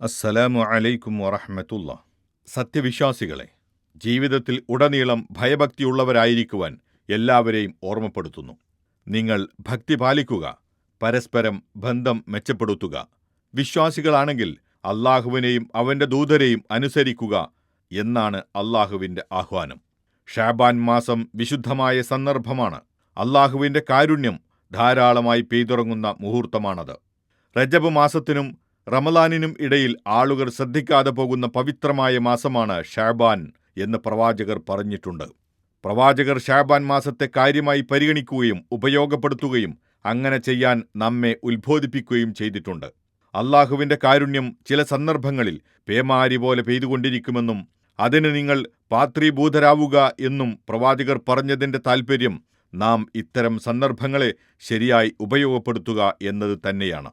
അസ്സലാമു അലൈക്കും വറഹമത്തുള്ള. സത്യവിശ്വാസികളെ ജീവിതത്തിൽ ഉടനീളം ഭയഭക്തിയുള്ളവരായിരിക്കുവാൻ എല്ലാവരെയും ഓർമ്മപ്പെടുത്തുന്നു. നിങ്ങൾ ഭക്തി പാലിക്കുക പരസ്പരം ബന്ധം മെച്ചപ്പെടുത്തുക. വിശ്വാസികളാണെങ്കിൽ അള്ളാഹുവിനെയും അവന്റെ ദൂതരെയും അനുസരിക്കുക എന്നാണ് അള്ളാഹുവിന്റെ ആഹ്വാനം. ഷാബാൻ മാസം വിശുദ്ധമായ സന്ദർഭമാണ്. അള്ളാഹുവിന്റെ കാരുണ്യം ധാരാളമായി പെയ്തുറങ്ങുന്ന മുഹൂർത്തമാണത്. റജബ് മാസത്തിനും റമലാനിനും ഇടയിൽ ആളുകൾ ശ്രദ്ധിക്കാതെ പോകുന്ന പവിത്രമായ മാസമാണ് ഷാബാൻ എന്ന് പ്രവാചകർ പറഞ്ഞിട്ടുണ്ട്. പ്രവാചകർ ഷാബാൻ മാസത്തെ കാര്യമായി പരിഗണിക്കുകയും ഉപയോഗപ്പെടുത്തുകയും അങ്ങനെ ചെയ്യാൻ നമ്മെ ഉത്ബോധിപ്പിക്കുകയും ചെയ്തിട്ടുണ്ട്. അള്ളാഹുവിന്റെ കാരുണ്യം ചില സന്ദർഭങ്ങളിൽ പേമാരി പോലെ പെയ്തുകൊണ്ടിരിക്കുമെന്നും അതിന് നിങ്ങൾ പാത്രീഭൂതരാവുക എന്നും പ്രവാചകർ പറഞ്ഞതിന്റെ താൽപ്പര്യം നാം ഇത്തരം സന്ദർഭങ്ങളെ ശരിയായി ഉപയോഗപ്പെടുത്തുക എന്നത് തന്നെയാണ്.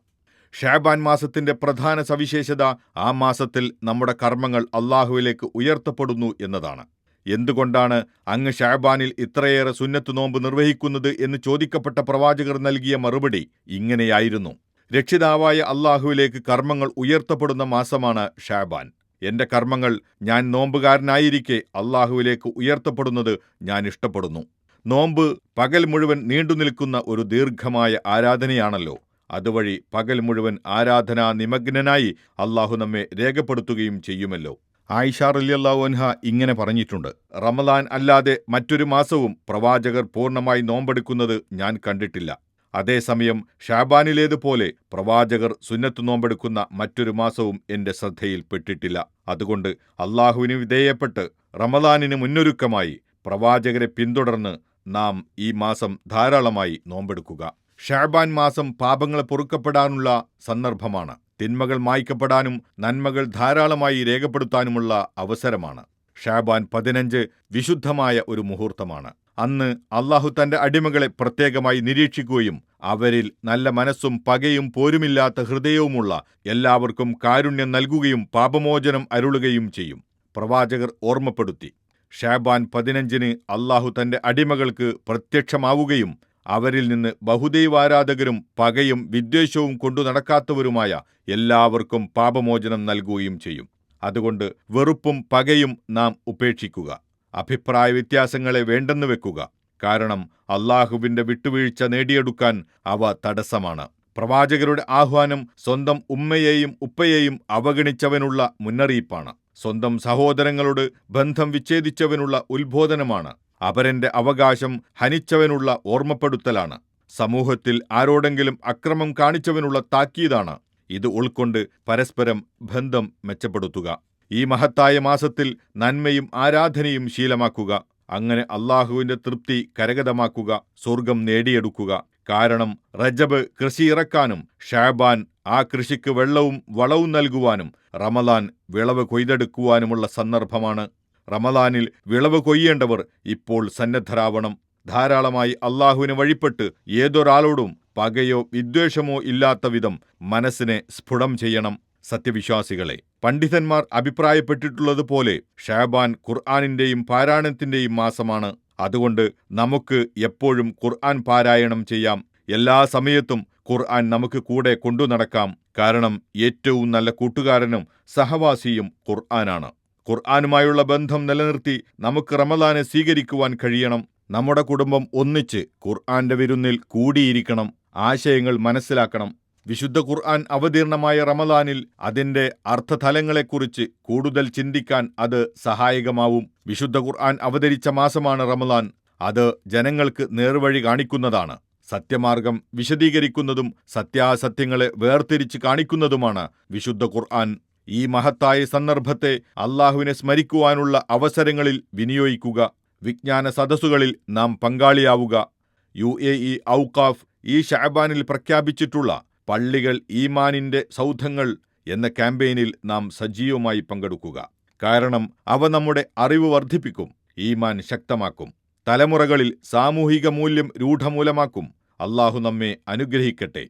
ഷാബാൻ മാസത്തിന്റെ പ്രധാന സവിശേഷത ആ മാസത്തിൽ നമ്മുടെ കർമ്മങ്ങൾ അള്ളാഹുവിലേക്ക് ഉയർത്തപ്പെടുന്നു എന്നതാണ്. എന്തുകൊണ്ടാണ് അങ്ങ് ഷാബാനിൽ ഇത്രയേറെ സുന്നത്ത് നോമ്പ് നിർവഹിക്കുന്നത് എന്ന് ചോദിക്കപ്പെട്ട പ്രവാചകർ നൽകിയ മറുപടി ഇങ്ങനെയായിരുന്നു. രക്ഷിതാവായ അള്ളാഹുവിലേക്ക് കർമ്മങ്ങൾ ഉയർത്തപ്പെടുന്ന മാസമാണ് ഷാബാൻ. എന്റെ കർമ്മങ്ങൾ ഞാൻ നോമ്പുകാരനായിരിക്കെ അള്ളാഹുവിലേക്ക് ഉയർത്തപ്പെടുന്നത് ഞാൻ ഇഷ്ടപ്പെടുന്നു. നോമ്പ് പകൽ മുഴുവൻ നീണ്ടുനിൽക്കുന്ന ഒരു ദീർഘമായ ആരാധനയാണല്ലോ. അതുവഴി പകൽ മുഴുവൻ ആരാധനാ നിമഗ്നനായി അള്ളാഹു നമ്മെ രേഖപ്പെടുത്തുകയും ചെയ്യുമല്ലോ. ആയിഷ റലിയല്ലാഹു അൻഹ ഇങ്ങനെ പറഞ്ഞിട്ടുണ്ട്. റമദാൻ അല്ലാതെ മറ്റൊരു മാസവും പ്രവാചകർ പൂർണമായി നോമ്പെടുക്കുന്നത് ഞാൻ കണ്ടിട്ടില്ല. അതേസമയം ഷാബാനിലേതുപോലെ പ്രവാചകർ സുന്നത്ത് നോമ്പെടുക്കുന്ന മറ്റൊരു മാസവും എന്റെ ശ്രദ്ധയിൽപ്പെട്ടിട്ടില്ല അതുകൊണ്ട് അള്ളാഹുവിന് വിധേയപ്പെട്ട് റമദാനിന് മുന്നൊരുക്കമായി പ്രവാചകരെ പിന്തുടർന്ന് നാം ഈ മാസം ധാരാളമായി നോമ്പെടുക്കുക. ഷാബാൻ മാസം പാപങ്ങൾ പൊറുക്കപ്പെടാനുള്ള സന്ദർഭമാണ്. തിന്മകൾ മായ്ക്കപ്പെടാനും നന്മകൾ ധാരാളമായി രേഖപ്പെടുത്താനുമുള്ള അവസരമാണ്. ഷാബാൻ പതിനഞ്ച് വിശുദ്ധമായ ഒരു മുഹൂർത്തമാണ്. അന്ന് അള്ളാഹു തന്റെ അടിമകളെ പ്രത്യേകമായി നിരീക്ഷിക്കുകയും അവരിൽ നല്ല മനസ്സും പകയും പോരുമില്ലാത്ത ഹൃദയവുമുള്ള എല്ലാവർക്കും കാരുണ്യം നൽകുകയും പാപമോചനം അരുളുകയും ചെയ്യും. പ്രവാചകർ ഓർമ്മപ്പെടുത്തി. ഷാബാൻ പതിനഞ്ചിന് അള്ളാഹു തന്റെ അടിമകൾക്ക് പ്രത്യക്ഷമാവുകയും അവരിൽ നിന്ന് ബഹുദൈവാരാധകരും പകയും വിദ്വേഷവും കൊണ്ടു നടക്കാത്തവരുമായ എല്ലാവർക്കും പാപമോചനം നൽകുകയും ചെയ്യും. അതുകൊണ്ട് വെറുപ്പും പകയും നാം ഉപേക്ഷിക്കുക. അഭിപ്രായ വ്യത്യാസങ്ങളെ വേണ്ടെന്ന് വെക്കുക. കാരണം അള്ളാഹുവിന്റെ വിട്ടുവീഴ്ച നേടിയെടുക്കാൻ അവ തടസ്സമാണ്. പ്രവാചകരുടെ ആഹ്വാനം സ്വന്തം ഉമ്മയെയും ഉപ്പയെയും അവഗണിച്ചവനുള്ള മുന്നറിയിപ്പാണ്. സ്വന്തം സഹോദരങ്ങളോട് ബന്ധം വിച്ഛേദിച്ചവനുള്ള ഉത്ബോധനമാണ്. അപരന്റെ അവകാശം ഹനിച്ചവനുള്ള ഓർമ്മപ്പെടുത്തലാണ്. സമൂഹത്തിൽ ആരോടെങ്കിലും അക്രമം കാണിച്ചവനുള്ള താക്കീതാണ്. ഇത് ഉൾക്കൊണ്ട് പരസ്പരം ബന്ധം മെച്ചപ്പെടുത്തുക. ഈ മഹത്തായ മാസത്തിൽ നന്മയും ആരാധനയും ശീലമാക്കുക. അങ്ങനെ അള്ളാഹുവിന്റെ തൃപ്തി കരഗതമാക്കുക സ്വർഗം നേടിയെടുക്കുക. കാരണം റജബ് കൃഷി ഇറക്കാനും ഷാബാൻ ആ കൃഷിക്ക് വെള്ളവും വളവും നൽകുവാനും റമദാൻ വിളവ് കൊയ്തെടുക്കുവാനുമുള്ള സന്ദർഭമാണ് റമലാനിൽ വിളവ് കൊയ്യേണ്ടവർ ഇപ്പോൾ സന്നദ്ധരാവണം. ധാരാളമായി അള്ളാഹുവിന് വഴിപ്പെട്ട് ഏതൊരാളോടും പകയോ വിദ്വേഷമോ ഇല്ലാത്ത വിധം മനസ്സിനെ സ്ഫുടം ചെയ്യണം. സത്യവിശ്വാസികളെ പണ്ഡിതന്മാർ അഭിപ്രായപ്പെട്ടിട്ടുള്ളതുപോലെ ഷാബാൻ ഖുർആാനിന്റെയും പാരായണത്തിന്റെയും മാസമാണ്. അതുകൊണ്ട് നമുക്ക് എപ്പോഴും ഖുർആൻ പാരായണം ചെയ്യാം. എല്ലാ സമയത്തും ഖുർആൻ നമുക്ക് കൂടെ കൊണ്ടു നടക്കാം. കാരണം ഏറ്റവും നല്ല കൂട്ടുകാരനും സഹവാസിയും ഖുർആനാണ്. ഖുർആാനുമായുള്ള ബന്ധം നിലനിർത്തി നമുക്ക് റമദാനെ സ്വീകരിക്കുവാൻ കഴിയണം. നമ്മുടെ കുടുംബം ഒന്നിച്ച് ഖുർആന്റെ വിരുന്നിൽ കൂടിയിരിക്കണം. ആശയങ്ങൾ മനസ്സിലാക്കണം. വിശുദ്ധ ഖുർആൻ അവതീർണമായ റമദാനിൽ അതിന്റെ അർത്ഥതലങ്ങളെക്കുറിച്ച് കൂടുതൽ ചിന്തിക്കാൻ അത് സഹായകമാവും. വിശുദ്ധ ഖുർആൻ അവതരിച്ച മാസമാണ് റമദാൻ. അത് ജനങ്ങൾക്ക് നേർവഴി കാണിക്കുന്നതാണ്. സത്യമാർഗം വിശദീകരിക്കുന്നതും സത്യാസത്യങ്ങളെ വേർതിരിച്ച് കാണിക്കുന്നതുമാണ് വിശുദ്ധ ഖുർആൻ. ഈ മഹത്തായ സന്ദർഭത്തെ അള്ളാഹുവിനെ സ്മരിക്കുവാനുള്ള അവസരങ്ങളിൽ വിനിയോഗിക്കുക. വിജ്ഞാന സദസ്സുകളിൽ നാം പങ്കാളിയാവുക. യു എ ഇ ഔക്കാഫ് ഈ ഷാബാനിൽ പ്രഖ്യാപിച്ചിട്ടുള്ള പള്ളികൾ ഈമാനിന്റെ സൗധങ്ങൾ എന്ന ക്യാമ്പയിനിൽ നാം സജീവമായി പങ്കെടുക്കുക. കാരണം അവ നമ്മുടെ അറിവ് വർദ്ധിപ്പിക്കും ഈമാൻ ശക്തമാക്കും. തലമുറകളിൽ സാമൂഹിക മൂല്യം രൂഢമൂലമാക്കും. അള്ളാഹു നമ്മെ അനുഗ്രഹിക്കട്ടെ.